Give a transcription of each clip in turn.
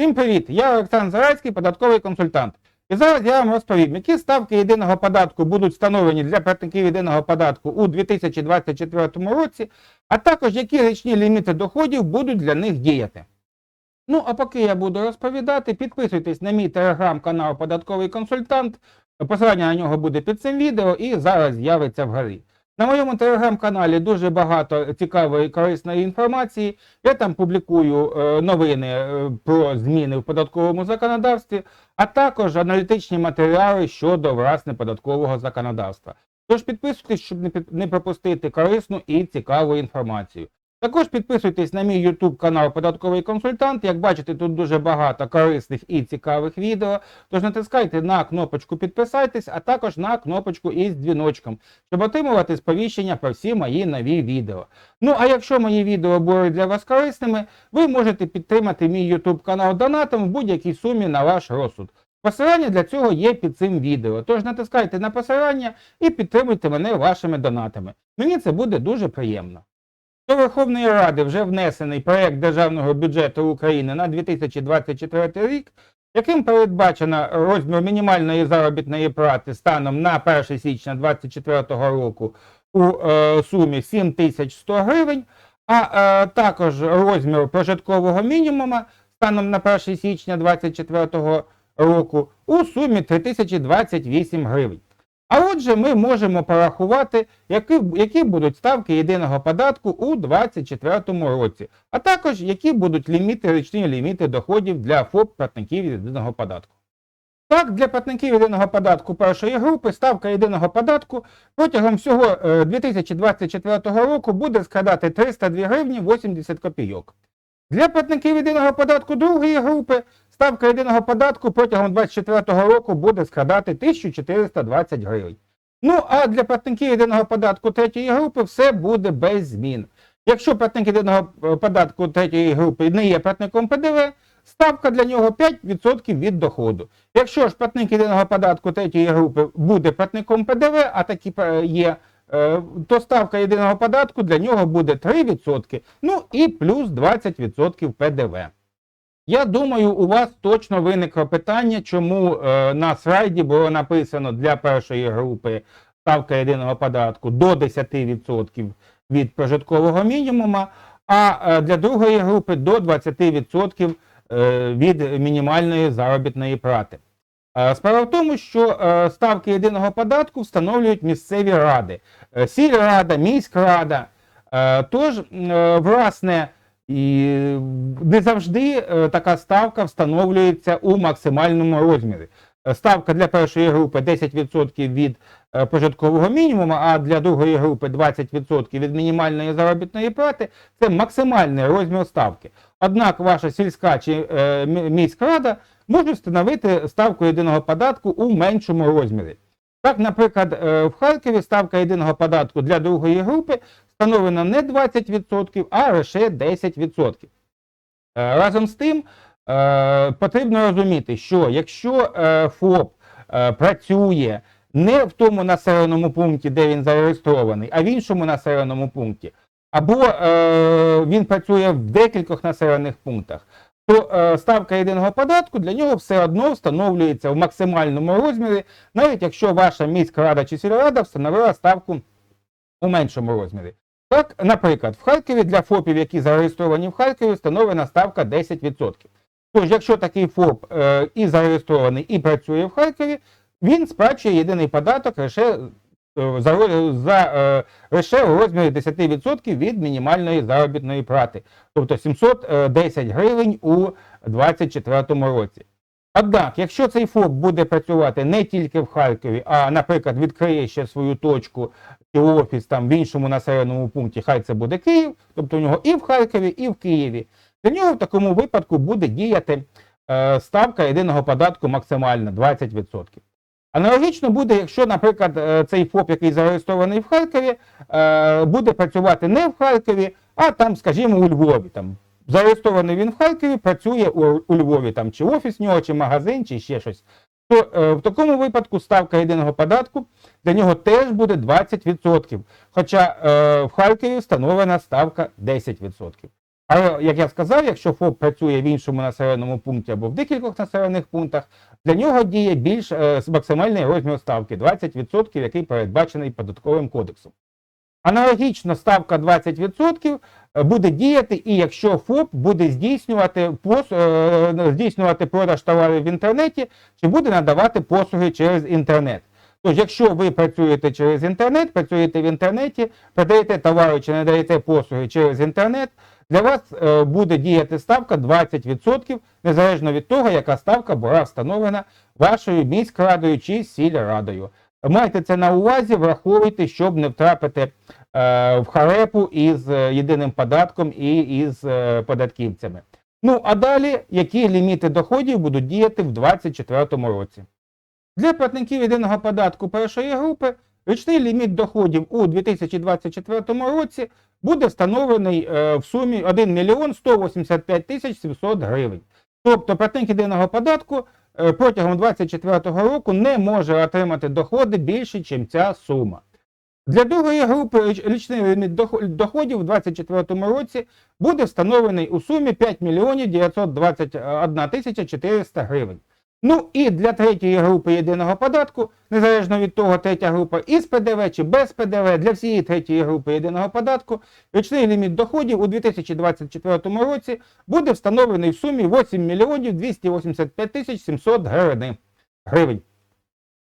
Всім привіт! Я Олександр Зарайський, податковий консультант. І зараз я вам розповім, які ставки єдиного податку будуть встановлені для платників єдиного податку у 2024 році, а також які річні ліміти доходів будуть для них діяти. Ну, а поки я буду розповідати, підписуйтесь на мій телеграм-канал Податковий консультант. Посилання на нього буде під цим відео і зараз з'явиться вгорі. На моєму телеграм-каналі дуже багато цікавої і корисної інформації. Я там публікую е, новини е, про зміни в податковому законодавстві, а також аналітичні матеріали щодо власне податкового законодавства. Тож підписуйтесь, щоб не, не пропустити корисну і цікаву інформацію. Також підписуйтесь на мій YouTube канал Податковий консультант. Як бачите, тут дуже багато корисних і цікавих відео. Тож натискайте на кнопочку підписайтесь, а також на кнопочку із дзвіночком, щоб отримувати сповіщення про всі мої нові відео. Ну а якщо мої відео були для вас корисними, ви можете підтримати мій YouTube канал донатом в будь-якій сумі на ваш розсуд. Посилання для цього є під цим відео. Тож натискайте на посилання і підтримуйте мене вашими донатами. Мені це буде дуже приємно. До Верховної Ради вже внесений проект Державного бюджету України на 2024 рік, яким передбачено розмір мінімальної заробітної плати станом на 1 січня 2024 року у е, сумі 7100 гривень, а е, також розмір прожиткового мінімума станом на 1 січня 2024 року у сумі 3028 гривень. А отже, ми можемо порахувати, які, які будуть ставки єдиного податку у 2024 році, а також які будуть ліміти, річні ліміти доходів для ФОП платників єдиного податку. Так, для платників єдиного податку першої групи ставка єдиного податку протягом всього е, 2024 року буде складати 302 гривні 80 копійок. Для платників єдиного податку другої групи ставка єдиного податку протягом 2024 року буде складати 1420 гривень. Ну а для платників єдиного податку третьої групи все буде без змін. Якщо платник єдиного е, податку третьої групи не є платником ПДВ, ставка для нього 5% від доходу. Якщо ж платник єдиного податку третьої групи буде платником ПДВ, а такі е, є, е, то ставка єдиного податку для нього буде 3%, ну і плюс 20% ПДВ. Я думаю, у вас точно виникло питання, чому е, на слайді було написано для першої групи ставка єдиного податку до 10% від прожиткового мінімума, а е, для другої групи до 20% е, від мінімальної заробітної плати. Е, Справа в тому, що е, ставки єдиного податку встановлюють місцеві ради, Е, сільрада, міськрада. Е, Тож, власне, і не завжди е, така ставка встановлюється у максимальному розмірі. Ставка для першої групи 10% від е, прожиткового мінімуму, а для другої групи 20% від мінімальної заробітної плати це максимальний розмір ставки. Однак ваша сільська чи е, мі- міськрада може встановити ставку єдиного податку у меншому розмірі. Так, наприклад, в Харкові ставка єдиного податку для другої групи встановлена не 20%, а лише 10%. Е, Разом з тим, е, потрібно розуміти, що якщо е, ФОП працює не в тому населеному пункті, де він зареєстрований, а в іншому населеному пункті, або він працює в декількох населених пунктах, то ставка єдиного податку для нього все одно встановлюється в максимальному розмірі, навіть якщо ваша міська рада чи сільрада встановила ставку у меншому розмірі. Так, наприклад, в Харкові для ФОПів, які зареєстровані в Харкові, встановлена ставка 10%. Тож, якщо такий ФОП е, і зареєстрований, і працює в Харкові, він сплачує єдиний податок лише, е, за, е, лише у розмірі 10% від мінімальної заробітної плати, тобто 710 гривень у 2024 році. Однак, якщо цей ФОП буде працювати не тільки в Харкові, а, наприклад, відкриє ще свою точку чи офіс там в іншому населеному пункті, хай це буде Київ, тобто у нього і в Харкові, і в Києві, для нього в такому випадку буде діяти е, ставка єдиного податку максимальна 20%. Аналогічно буде, якщо, наприклад, е, цей ФОП, який зареєстрований в Харкові, е, буде працювати не в Харкові, а там, скажімо, у Львові. Там, зареєстрований він в Харкові, працює у, у Львові, там, чи офіс нього, чи магазин, чи ще щось. То е, в такому випадку ставка єдиного податку для нього теж буде 20%. Хоча е, в Харкові встановлена ставка 10%. Але, як я сказав, якщо ФОП працює в іншому населеному пункті або в декількох населених пунктах, для нього діє більш е, максимальний розмір ставки 20%, який передбачений податковим кодексом. Аналогічно ставка 20% е, буде діяти і якщо ФОП буде здійснювати, пос, е, здійснювати продаж товарів в інтернеті чи буде надавати послуги через інтернет. Тож, якщо ви працюєте через інтернет, працюєте в інтернеті, продаєте товари чи надаєте послуги через інтернет, для вас е, буде діяти ставка 20%, незалежно від того, яка ставка була встановлена вашою міськрадою чи сільрадою. Майте це на увазі, враховуйте, щоб не втрапити е, в харепу із е, єдиним податком і із е, податківцями. Ну а далі, які ліміти доходів будуть діяти в 2024 році? Для платників єдиного податку першої групи річний ліміт доходів у 2024 році буде встановлений е, в сумі 1 мільйон 185 тисяч 700 гривень. Тобто платник єдиного податку протягом 2024 року не може отримати доходи більше, ніж ця сума. Для другої групи річ- річний доходів у 2024 році буде встановлений у сумі 5 мільйонів 921 тисяча 400 гривень. Ну і для третьої групи єдиного податку, незалежно від того, третя група із ПДВ чи без ПДВ, для всієї третьої групи єдиного податку, річний ліміт доходів у 2024 році буде встановлений в сумі 8 мільйонів 285 тисяч 700 гривень.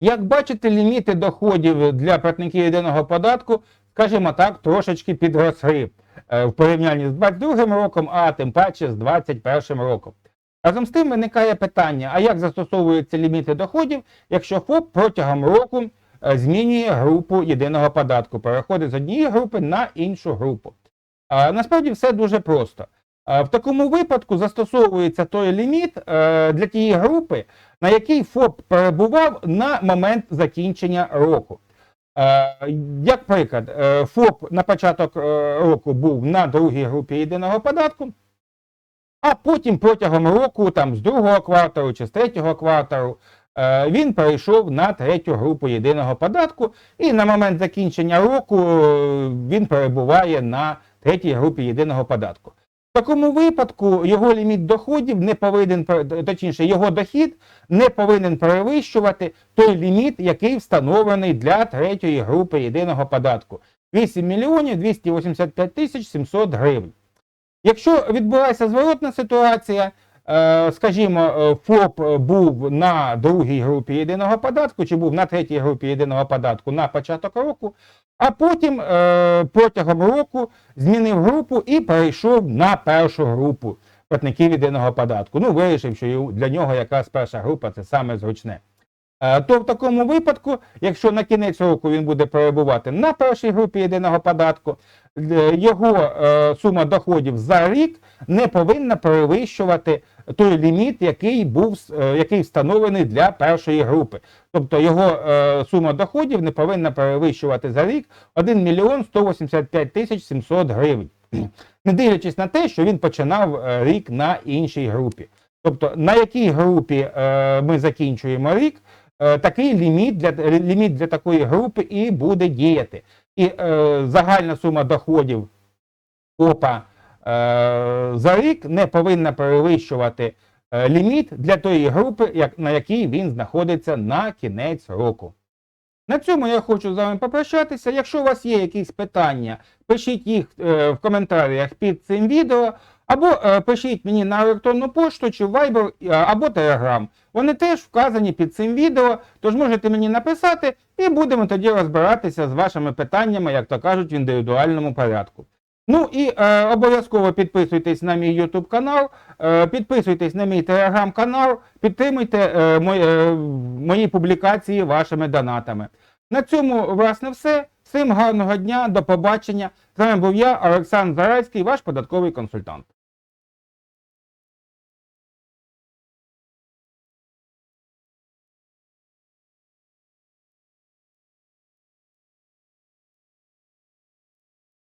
Як бачите, ліміти доходів для платників єдиного податку, скажімо так, трошечки підросли е, в порівнянні з 2022 роком, а тим паче з 2021 роком. Разом з тим виникає питання, а як застосовуються ліміти доходів, якщо ФОП протягом року е, змінює групу єдиного податку, переходить з однієї групи на іншу групу. Насправді все дуже просто. В такому випадку застосовується той ліміт е, для тієї групи, на якій ФОП перебував на момент закінчення року. Е, Як приклад, ФОП на початок року був на другій групі єдиного податку, а потім протягом року, там з другого кварталу чи з третього кварталу, е, він перейшов на третю групу єдиного податку, і на момент закінчення року е, він перебуває на третій групі єдиного податку. В такому випадку його ліміт доходів не повинен точніше, його дохід не повинен перевищувати той ліміт, який встановлений для третьої групи єдиного податку 8 мільйонів 285 тисяч 700 гривень. Якщо відбулася зворотна ситуація, е, скажімо, е, ФОП був на другій групі єдиного податку, чи був на третій групі єдиного податку на початок року, а потім е, протягом року змінив групу і перейшов на першу групу платників єдиного податку. Ну, вирішив, що для нього якраз перша група це саме зручне. Е, То в такому випадку, якщо на кінець року він буде перебувати на першій групі єдиного податку, е, його е, сума доходів за рік не повинна перевищувати той ліміт, який був який встановлений для першої групи. Тобто його сума доходів не повинна перевищувати за рік 1 мільйон 185 тисяч 700 гривень. Не дивлячись на те, що він починав рік на іншій групі. Тобто на якій групі ми закінчуємо рік, такий ліміт для, ліміт для такої групи і буде діяти. І е, загальна сума доходів ФОПа е, за рік не повинна перевищувати е, ліміт для тої групи, як, на якій він знаходиться на кінець року. На цьому я хочу з вами попрощатися. Якщо у вас є якісь питання, пишіть їх е, в коментарях під цим відео, або е, пишіть мені на електронну пошту, чи Viber, е, або Telegram. Вони теж вказані під цим відео, тож можете мені написати, і будемо тоді розбиратися з вашими питаннями, як то кажуть, в індивідуальному порядку. Ну і е, обов'язково підписуйтесь на мій YouTube канал, е, підписуйтесь на мій Telegram канал, підтримуйте е, мої, е, мої публікації вашими донатами. На цьому, власне, все. Всім гарного дня, до побачення. З вами був я, Олександр Зарайський, ваш податковий консультант.